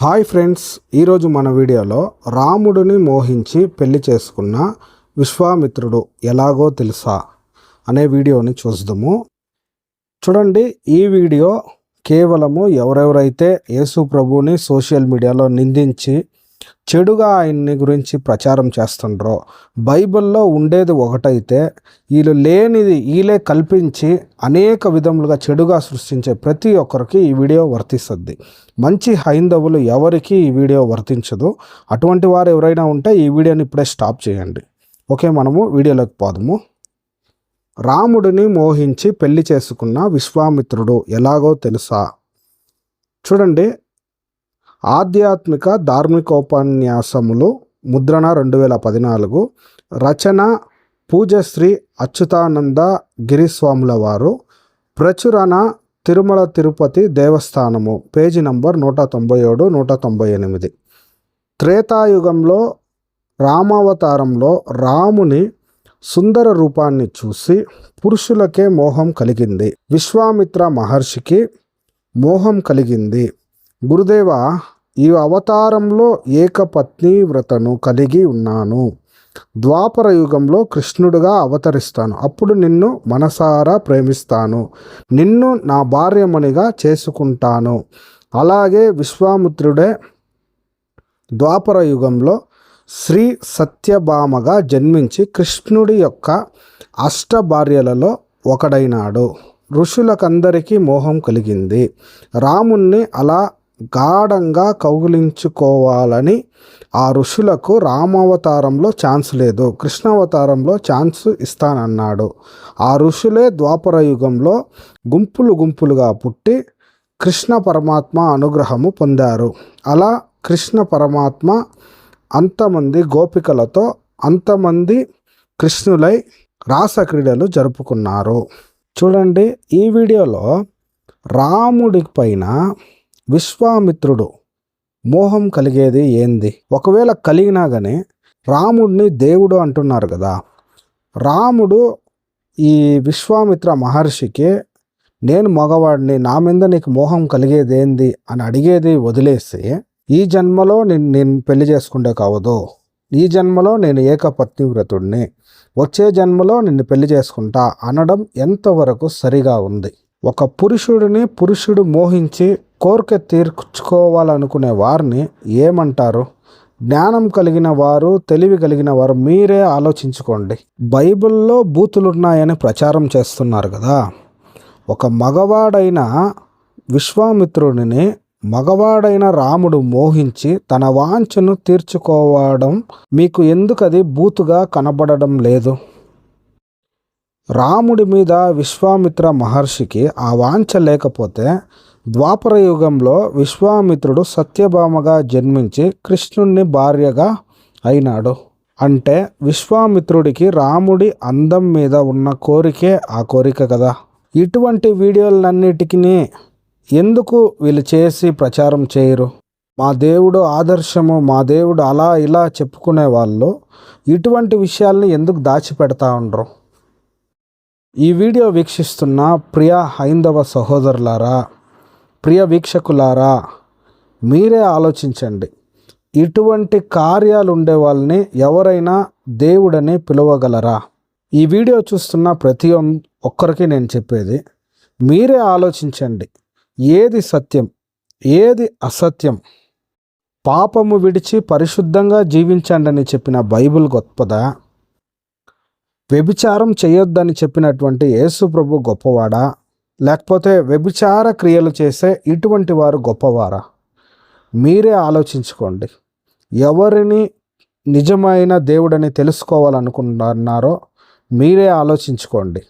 Hi friends ఈరోజు మన వీడియోలో రాముడిని మోహించి పెళ్ళి చేసుకున్న విశ్వామిత్రుడు ఎలాగో తెలుసా అనే వీడియోని చూద్దాము. చూడండి ఈ వీడియో కేవలము ఎవరెవరైతే యేసు ప్రభువుని సోషల్ మీడియాలో నిందించి చెడుగా ఆయన్ని గురించి ప్రచారం చేస్తుండ్రో బైబిల్లో ఉండేది ఒకటైతే వీళ్ళు లేనిది వీళ్ళే కల్పించి అనేక విధములుగా చెడుగా సృష్టించే ప్రతి ఒక్కరికి ఈ వీడియో వర్తిస్తుంది. మంచి హైందవులు ఎవరికి ఈ వీడియో వర్తించదు. అటువంటి వారు ఎవరైనా ఉంటే ఈ వీడియోని ఇప్పుడే స్టాప్ చేయండి. ఓకే మనము వీడియోలోకి పోదాము. రాముడిని మోహించి పెళ్ళి చేసుకున్న విశ్వామిత్రుడు ఎలాగో తెలుసా? చూడండి ఆధ్యాత్మిక ధార్మికోపన్యాసములు ముద్రణ రెండు వేల పద్నాలుగు రచన పూజశ్రీ అచ్యుతానంద గిరిస్వాముల వారు ప్రచురణ తిరుమల తిరుపతి దేవస్థానము పేజీ నంబర్ నూట తొంభై ఏడు నూట తొంభై ఎనిమిది. త్రేతాయుగంలో రామావతారంలో రాముని సుందర రూపాన్ని చూసి పురుషులకే మోహం కలిగింది. విశ్వామిత్ర మహర్షికి మోహం కలిగింది. గురుదేవ ఈ అవతారంలో ఏకపత్ని వ్రతను కలిగి ఉన్నాను. ద్వాపర యుగంలో కృష్ణుడుగా అవతరిస్తాను. అప్పుడు నిన్ను మనసారా ప్రేమిస్తాను. నిన్ను నా భార్యమణిగా చేసుకుంటాను. అలాగే విశ్వామిత్రుడే ద్వాపర యుగంలో శ్రీ సత్యభామగా జన్మించి కృష్ణుడి యొక్క అష్ట భార్యలలో ఒకడైనాడు. ఋషులకందరికీ మోహం కలిగింది. రాముణ్ణి అలా గాఢంగా కౌగిలించుకోవాలని ఆ ఋషులకు రామావతారంలో ఛాన్స్ లేదు. కృష్ణావతారంలో ఛాన్స్ ఇస్తానన్నాడు. ఆ ఋషులే ద్వాపర యుగంలో గుంపులు గుంపులుగా పుట్టి కృష్ణ పరమాత్మ అనుగ్రహము పొందారు. అలా కృష్ణ పరమాత్మ అంతమంది గోపికలతో అంతమంది కృష్ణులై రాసక్రీడలు జరుపుకున్నారు. చూడండి ఈ వీడియోలో రాముడి పైన విశ్వామిత్రుడు మోహం కలిగేది ఏంది? ఒకవేళ కలిగినా కానీ రాముడిని దేవుడు అంటున్నారు కదా. రాముడు ఈ విశ్వామిత్ర మహర్షికి నేను మగవాడిని నా మీద నీకు మోహం కలిగేది ఏంది? అని అడిగేది వదిలేసి ఈ జన్మలో నేను నేను పెళ్ళి చేసుకుంటే కావదు. ఈ జన్మలో నేను ఏకపత్ని వ్రతుడిని వచ్చే జన్మలో నిన్ను పెళ్ళి చేసుకుంటా అనడం ఎంతవరకు సరిగా ఉంది? ఒక పురుషుడిని పురుషుడు మోహించి కోరిక తీర్చుకోవాలనుకునే వారిని ఏమంటారు? జ్ఞానం కలిగిన వారు తెలివి కలిగిన వారు మీరే ఆలోచించుకోండి. బైబిల్లో బూతులున్నాయని ప్రచారం చేస్తున్నారు కదా. ఒక మగవాడైన విశ్వామిత్రుడిని మగవాడైన రాముడు మోహించి తన వాంఛను తీర్చుకోవడం మీకు ఎందుకు అది బూతుగా కనబడడం లేదు? రాముడి మీద విశ్వామిత్ర మహర్షికి ఆ వాంఛ లేకపోతే ద్వాపర యుగంలో విశ్వామిత్రుడు సత్యభామగా జన్మించి కృష్ణుణ్ణి భార్యగా అయినాడు. అంటే విశ్వామిత్రుడికి రాముడి అందం మీద ఉన్న కోరికే ఆ కోరిక కదా. ఇటువంటి వీడియోలన్నిటికీ ఎందుకు వీళ్ళు చేసి ప్రచారం చేయరు? మా దేవుడు ఆదర్శము మా దేవుడు అలా ఇలా చెప్పుకునే వాళ్ళు ఇటువంటి విషయాల్ని ఎందుకు దాచిపెడతా ఉండరు? ఈ వీడియో వీక్షిస్తున్న ప్రియ హైందవ సహోదరులారా ప్రియ వీక్షకులారా మీరే ఆలోచించండి. ఇటువంటి కార్యాలు ఉండే వాళ్ళని ఎవరైనా దేవుడని పిలవగలరా? ఈ వీడియో చూస్తున్న ప్రతి ఒక్కరికి నేను చెప్పేది మీరే ఆలోచించండి. ఏది సత్యం ఏది అసత్యం? పాపము విడిచి పరిశుద్ధంగా జీవించండి అని చెప్పిన బైబిల్ గొప్పదా? వ్యభిచారం చేయొద్దని చెప్పినటువంటి యేసు ప్రభు గొప్పవాడా? లేకపోతే వ్యభిచార క్రియలు చేసే ఇటువంటి వారు గొప్పవారా? మీరే ఆలోచించుకోండి. ఎవరిని నిజమైన దేవుడని తెలుసుకోవాలనుకుంటున్నారో మీరే ఆలోచించుకోండి.